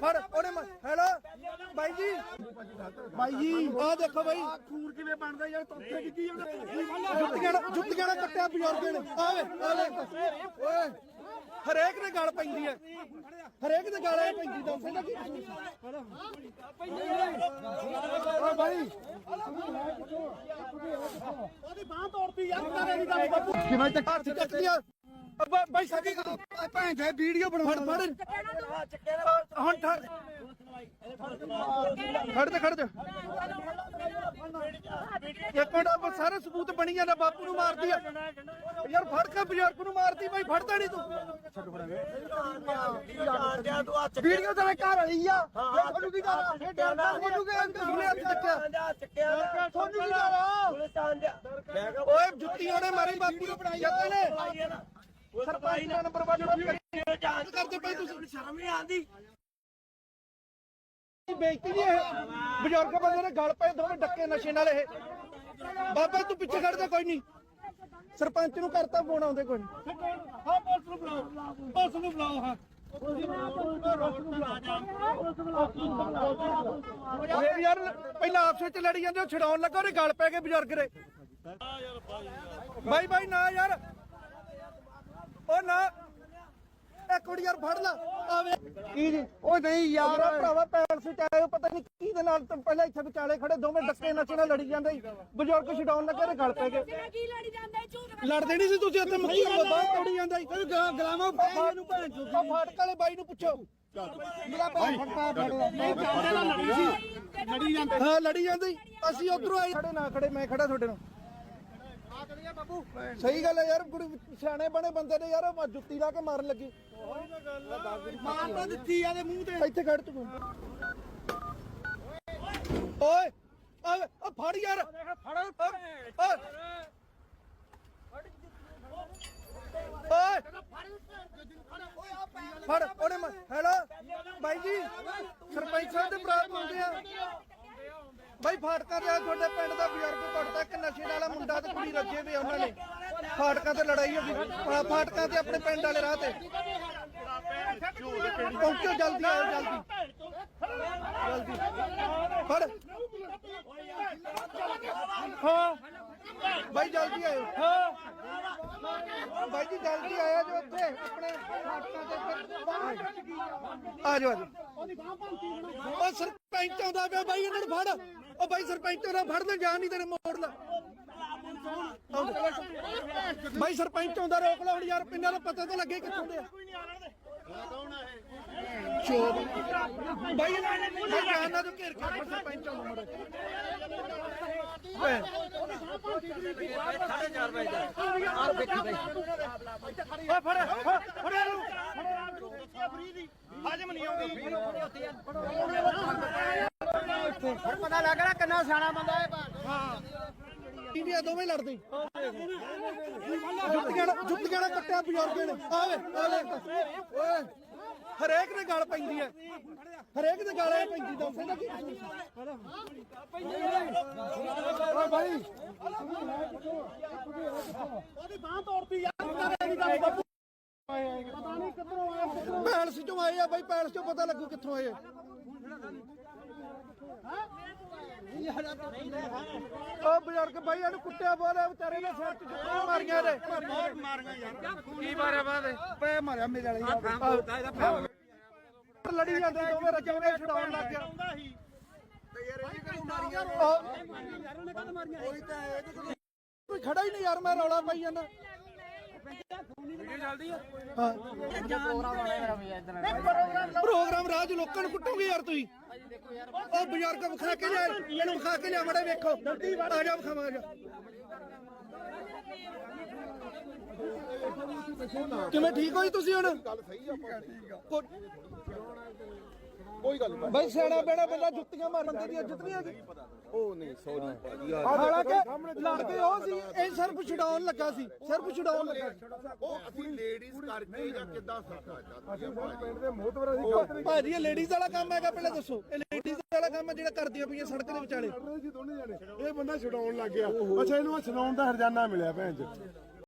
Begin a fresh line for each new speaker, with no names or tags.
ਫੜ ਉਹਨੇ ਹੈਲੋ ਬਾਈ ਜੀ। ਬਾਈ ਜੀ ਆਹ ਦੇਖੋ ਬਾਈ। ਖੂਨ ਕਿਵੇਂ ਬਣਦਾ ਯਾਰ ਤੋਤੇ ਕਿੱਦੀ ਜੁੱਤੀਆਂ ਨਾਲ- ਜੁੱਤੀਆਂ ਨਾਲ ਕੱਟਿਆ ਬਜ਼ੁਰਗ ਨੇ। ਆਵੇ ਆਵੇ ਓਏ ਹਰੇਕ ਦੇ ਗਲ ਪੈਂਦੀ ਹੈ ਹਰੇਕ ਦੇ ਗਲ ਐ ਪੈਂਦੀ ਦੱਸ ਇਹਦਾ ਕੀ ਕਸੂਰ ਬਾਈ। ਉਹਦੀ ਬਾਹ ਤੋੜਤੀ ਯਾਰ ਕਿਵੇਂ ਬ- ਬਾਈ ਸਾਡੀ ਭੈਣ ਦੇ ਵੀਡੀਓ ਬਣਾ ਫੜ ਫੜ। ਹੁਣ ਠੜ ਖੜ ਜਾ ਖੜ ਜਾ। ਇੱਕ ਮਿੰਟ ਆਪ ਸਾਰੇ ਸਬੂਤ ਬਣੀ ਜਾਂਦਾ ਬਾਪੂ ਨੂੰ ਮਾਰਦੀ ਆ। ਯਾਰ ਫੜ ਕੇ ਬਜ਼ੁਰਗ ਨੂੰ ਮਾਰਦੀ ਬਾਈ ਫੜਦਾ ਨਹੀਂ ਤੂੰ। ਵੀਡੀਓ ਤੇਰੇ ਘਰ ਵਾਲੀ ਆ। ਤੁਹਾਨੂੰ ਕੀ ਕਰਾਂ? ਇਹ ਡਰਦਾ ਤੁਹਾਨੂੰ ਕੀ ਅੰਦਰ ਸੁਣੇ ਹੱਥ ਚੱਕਿਆ ਤੁਹਾਨੂੰ ਕੀ ਕਰਾਂ? ਓਏ ਜੁੱਤੀ ਉਹਨੇ ਮਾਰੀ ਬਾਪੂ ਨੂੰ ਬਣਾਈ ਜਾਂਦੇ ਨੇ ਸਰਪੰਚ ਦਾ ਨੰਬਰ ਵਾਜੋ ਕਰਦੇ ਪਏ ਤੁਸੀਂ
ਸ਼ਰਮ ਨਹੀਂ ਆਂਦੀ
ਬੇਇੱਜ਼ਤੀ ਨਹੀਂ ਇਹ। ਬਜ਼ੁਰਗ ਬੰਦੇ ਨੇ ਗਲ ਪਏ ਦੋਵੇਂ ਡੱਕੇ ਨਸ਼ੇ ਨਾਲ ਇਹ। ਬਾਬਾ ਤੂੰ ਪਿੱਛੇ ਖੜ ਜਾ ਕੋਈ ਨਹੀਂ। ਸਰਪੰਚ ਨੂੰ ਕਰਤਾ ਫੋਨ ਆਉਂਦੇ ਕੋਈ ਨਹੀਂ। ਹਾਂ। ਪੁਲਿਸ ਨੂੰ ਬੁਲਾਓ। ਪੁਲਿਸ ਨੂੰ ਬੁਲਾਓ ਹਾਂ। ਇਹ ਯਾਰ ਪਹਿਲਾਂ ਆਪਸ ਵਿੱਚ ਲੜੀ ਜਾਂਦੇ ਛਡਾਉਣ ਲੱਗਾ ਉਹਦੇ ਗਲ ਪੈ ਗਏ ਬਜ਼ੁਰਗ ਦੇ। ਬਾਈ ਬਾਈ ਨਾ ਯਾਰ। ਉਹ ਨਾ। ਇਹ ਕੁੜੀ ਯਾਰ ਫੜ ਲਾ। ਆਵੇ। ਕੀ ਜੀ? ਉਹ ਨਹੀਂ ਯਾਰ। ਭਰਾਵਾ ਪੈਲਸ ਚ ਆਏ ਹੋ, ਪਤਾ ਨਹੀਂ ਕੀ ਦੇ ਨਾਲ ਤਾਂ ਪਹਿਲਾਂ ਇੱਥੇ ਵਿਚਾਲੇ ਖੜੇ ਦੋਵੇਂ ਡੱਕੇ ਨਸ਼ੇ ਨਾਲ ਲੜੀ ਜਾਂਦੇ ਸੀ। ਬਜ਼ੁਰਗ ਛਡਾਉਣ ਲੱਗੇ ਤੇ ਗਲ ਪੈ ਗਏ।
ਕੀ ਲੜੀ ਜਾਂਦਾ? ਝੂਠ
ਲੜਦੇ ਨਹੀਂ ਸੀ ਤੁਸੀਂ ਉੱਥੇ ਮੁੱਕੀ ਬਾਹਰ ਤੋੜੀ ਜਾਂਦਾ ਸੀ। ਕੋਈ ਗਲਾਮਾ ਪਾਇਆ ਨੂੰ ਭੈਣ ਚੋ ਫਾਟਕ ਵਾਲੇ ਬਾਈ ਨੂੰ ਪੁੱਛੋ। ਮੇਰਾ ਫਟਾ ਸੀ
ਜਾਂਦੇ।
ਹਾਂ ਲੜੀ ਜਾਂਦੀ। ਅਸੀਂ ਉਧਰੋਂ ਆਏ। ਖੜੇ ਨਾ ਖੜੇ ਮੈਂ ਖੜਾ ਤੁਹਾਡੇ ਨਾਲ। ਸਹੀ ਗੱਲ ਹੈ ਯਾਰ ਕੁੜੀ ਸਿਆਣੇ ਬਣੇ ਬੰਦੇ ਨੇ ਯਾਰ ਆਹ ਜੁੱਤੀ ਲਾ ਕੇ ਮਾਰਨ ਲੱਗੀ। ਮਾਰ ਤਾਂ ਦਿੱਤੀ ਆ ਦੇ ਮੂੰਹ ਤੇ। ਇੱਥੇ ਖੜ ਤੂੰ। ਓਏ ਓਏ ਆ ਫੜ ਯਾਰ। ਫੜ ਓਏ। ਓਏ ਫੜ ਉਹਨੇ ਮ- ਹੈਲੋ। ਬਾਈ ਜੀ ਸਰਪੰਚ ਸਾਹਿਬ ਦੇ ਬਰਾਤ ਮੰਗਦੇ ਆ। ਬਾਈ ਫਾਟਕਾਂ ਦੇ ਤੁਹਾਡੇ ਪਿੰਡ ਦਾ ਬਜ਼ੁਰਗ ਕੁੱਟਦਾ ਇੱਕ ਨਸ਼ੇ ਵਾਲਾ ਮੁੰਡਾ ਤੇ ਕੁੜੀ ਰੱਜੇ ਵੇ ਉਹਨਾਂ ਨੇ। ਫਾਟਕਾਂ ਤੇ ਲੜਾਈ ਹੋ ਗਈ। ਫਾ- ਫਾਟਕਾਂ ਤੇ ਆਪਣੇ ਪਿੰਡ ਵਾਲੇ ਰਾਹ ਤੇ। ਪਹੁੰਚੋ ਜਲਦੀ ਆਓ ਜਲਦੀ। ਜਲਦੀ। ਫੜ। ਹਾਂ। ਬਾਈ ਜਲਦੀ ਆਇਓ। ਹਾਂ। ਬਾਈ ਜੀ ਜਲਦੀ ਆਇਆ ਜੋ ਇੱਥੇ ਆਪਣੇ ਫਾਟਕਾਂ ਤੇ ਫਿਰ- ਆ ਜਾਓ ਆ ਜਾਓ। ਉਹ ਸਰਪੰਚ ਆਉਂਦਾ ਪਿਆ ਬਾਈ ਇਹਨਾਂ ਨੂੰ ਫੜ। ਉਹ ਬਾਈ ਸਰਪੰਚ ਆਉਂਦਾ ਫੜ ਲੈ ਜਾਨ ਨਹੀਂ ਤੇਰੇ ਮੋੜ ਲਾ। ਬਾਈ ਸਰਪੰਚ ਆਉਂਦਾ ਰੋਕ ਲਾ ਹੁਣ ਯਾਰ ਪਿੰਡਾਂ ਦਾ ਪਤਾ ਤਾਂ ਲੱਗੇ ਕਿੱਥੋਂ ਦੇ ਆ। ਚੋਪ ਬਾਈ ਬਾਈ ਜਾਨ ਨਾਲ ਤੂੰ ਘੇਰ ਕੇ ਫੜ ਸਰਪੰਚ ਆਉਂਦਾ ਮੋੜ ਓਏ ਫੜ ਫੜ ਇਹਨੂੰ।
ਹਜਮ ਨਹੀਂ ਆਉਂਦੀ।
ਪਤਾ ਲੱਗ ਰਿਹਾ ਕਿੰਨਾ ਸਿਆਣਾ ਬੰਦਾ ਹੈ। ਇੰਡੀਆ ਦੋਵੇਂ ਲੜਦੇ। ਜੁੱਤੀਆਂ ਜੁੱਤੀਆਂ ਨਾਲ ਕੱਟਿਆ ਬਜ਼ੁਰਗ ਨੇ। ਆਵੇ ਆਵੇ। ਓਏ, ਹਰੇਕ ਦੇ ਗਲ ਪੈਂਦੀ ਹੈ ਹਰੇਕ ਦੇ ਗਲ ਪੈਂਦੀ, ਦੱਸ ਇਹਦਾ ਕੀ ਕਸੂਰ ਓਏ ਉਹਦੀ ਬਾਹ ਤੋੜਤੀ ਯਾਰ ਪਤਾ ਨਹੀਂ ਕਿੱਧਰੋਂ ਆਇਆ। ਪੈਲਸ ਚੋਂ ਆਏ ਆ ਬਾਈ, ਪੈਲਸ ਚੋਂ ਪਤਾ ਲੱਗੂ ਕਿੱਥੋਂ ਆਏ ਆ। ਉਹ ਬਜ਼ੁਰਗ ਬਾਈ ਇਹਨੂੰ ਕੁੱਟਿਆ ਬੋਲੇ ਵਿਚਾਰੇ ਨੇ ਸਿਰ ਚ ਜੁੱਤੀਆਂ ਮਾਰੀਆਂ ਨੇ। ਬਹੁਤ ਮਾਰੀਆਂ ਯਾਰ। ਕੀ ਮਾਰਿਆ ਬਾਦੇ ਪੇ ਮਾਰਿਆ ਮੇਰੇ ਵਾਲੇ ਲੜੀ ਜਾਂਦੇ ਦੋਵੇਂ ਰਜਵਨੇ ਛਡਾਉਣ ਲੱਗ ਗਿਆ ਕੋਈ ਖੜਾ ਹੀ ਨਹੀਂ ਯਾਰ ਮੈਂ ਰੌਲਾ ਪਾਈ ਜਾਂਦਾ। ਹਾਂ। ਪ੍ਰੋਗਰਾਮ ਰਾਜ ਲੋਕਾਂ ਨੂੰ ਕੁੱਟੋਗੇ ਯਾਰ ਤੁਸੀਂ। ਉਹ ਬਜ਼ੁਰਗ ਵਿਖਾ ਕੇ ਲਿਆ ਇਹਨੂੰ ਵਿਖਾ ਕੇ ਲਿਆ ਮੜੇ ਵੇਖੋ। ਆ ਜਾ ਵਿਖਾਵਾਂ ਆ ਜਾ ਕਿਵੇਂ ਠੀਕ ਹੋਈ ਤੁਸੀਂ ਹੁਣ? ਗੱਲ ਸਹੀ ਆ ਕੋਈ ਗੱਲ ਨਹੀਂ। ਬਾਈ ਸਿਆਣਾ ਬੇੜਾ ਬੰਦਾ ਜੁੱਤੀਆਂ ਮਾਰਨ ਬੰਦੇ ਦੀ ਇੱਜ਼ਤ ਨਹੀਂ ਹੈਗੀ।
ਉਹ ਨਹੀਂ ਸੌਰੀ ਭਾਜੀ
ਹਾਲਾਂਕਿ ਲੜਦੇ ਉਹ ਸੀ ਇਹ ਸਿਰਫ ਛਡਾਉਣ ਲੱਗਾ ਸੀ ਸਿਰਫ ਛਡਾਉਣ ਲੱਗਾ ਸੀ।
ਉਹ ਅਸੀਂ ਲੇਡੀਜ਼ ਕਰਕੇ ਜਾਂ ਕਿੱਦਾਂ ਸਰਕਾ
ਭਾਜੀ? ਇਹ ਲੇਡੀਜ਼ ਵਾਲਾ ਕੰਮ ਹੈਗਾ ਪਹਿਲਾਂ ਦੱਸੋ। ਇਹ ਲੇਡੀਜ਼ ਵਾਲਾ ਕੰਮ ਹੈ ਜਿਹੜਾ ਕਰਦੀਆਂ ਪਈਆਂ ਸੜਕ ਦੇ ਵਿਚਾਲੇ।
ਇਹ ਬੰਦਾ ਛਡਾਉਣ ਲੱਗ ਗਿਆ। ਅੱਛਾ ਇਹਨੂੰ ਛਡਾਉਣ ਦਾ ਹਰਜਾਨਾ ਮਿਲਿਆ ਭੈਣ ਚ